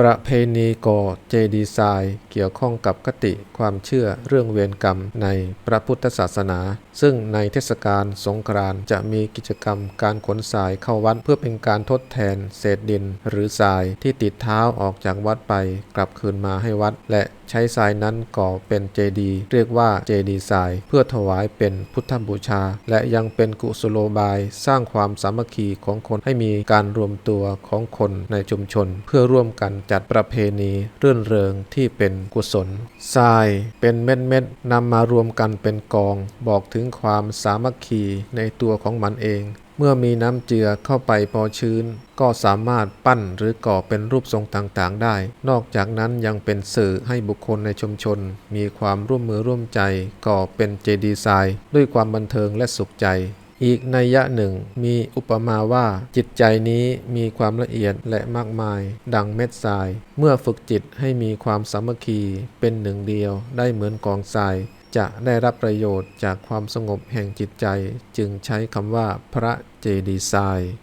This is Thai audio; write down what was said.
ประเพณีก่อเจดีย์ทรายเกี่ยวข้องกับคติความเชื่อเรื่องเวรกรรมในพระพุทธศาสนา ซึ่งในเทศกาลสงกรานต์จะมีกิจกรรมการขนทรายเข้าวัดเพื่อเป็นการทดแทนเศษดินหรือทรายที่ติดเท้าออกจากวัดไปกลับคืนมาให้วัดและใช้ทรายนั้นก่อเป็นเจดีย์เรียกว่าเจดีย์ทราย เพื่อถวายเป็นพุทธบูชา และยังเป็นกุศโลบาย สร้างความสามัคคีของคนให้มีการรวมตัวของคนในชุมชน เพื่อร่วมกันจัดประเพณีเรื่นเริงที่เป็นกุศลทรายเป็นเม็ดเม็ดๆนำมารวมกันเป็นกอง บอกถึงความสามัคคีในตัวของมันเอง เมื่อมีน้ำเจือเข้าไปพอชื้น ก็สามารถปั้นหรือก่อเป็นรูปทรงต่างๆ ได้ นอกจากนั้นยังเป็นสื่อให้บุคคลในชุมชน มีความร่วมมือร่วมใจ ก่อเป็นเจดีย์ทรายด้วยความบันเทิงและสุขใจอีกนัยยะหนึ่งมีอุปมาว่าจิตใจนี้มีความละเอียดและมากมาย ดังเม็ดทราย เมื่อฝึกจิตให้มีความสามัคคีเป็นหนึ่งเดียวได้เหมือนกองทราย จะได้รับประโยชน์จากความสงบแห่งจิตใจจึงใช้คำว่าพระเจดีไซน์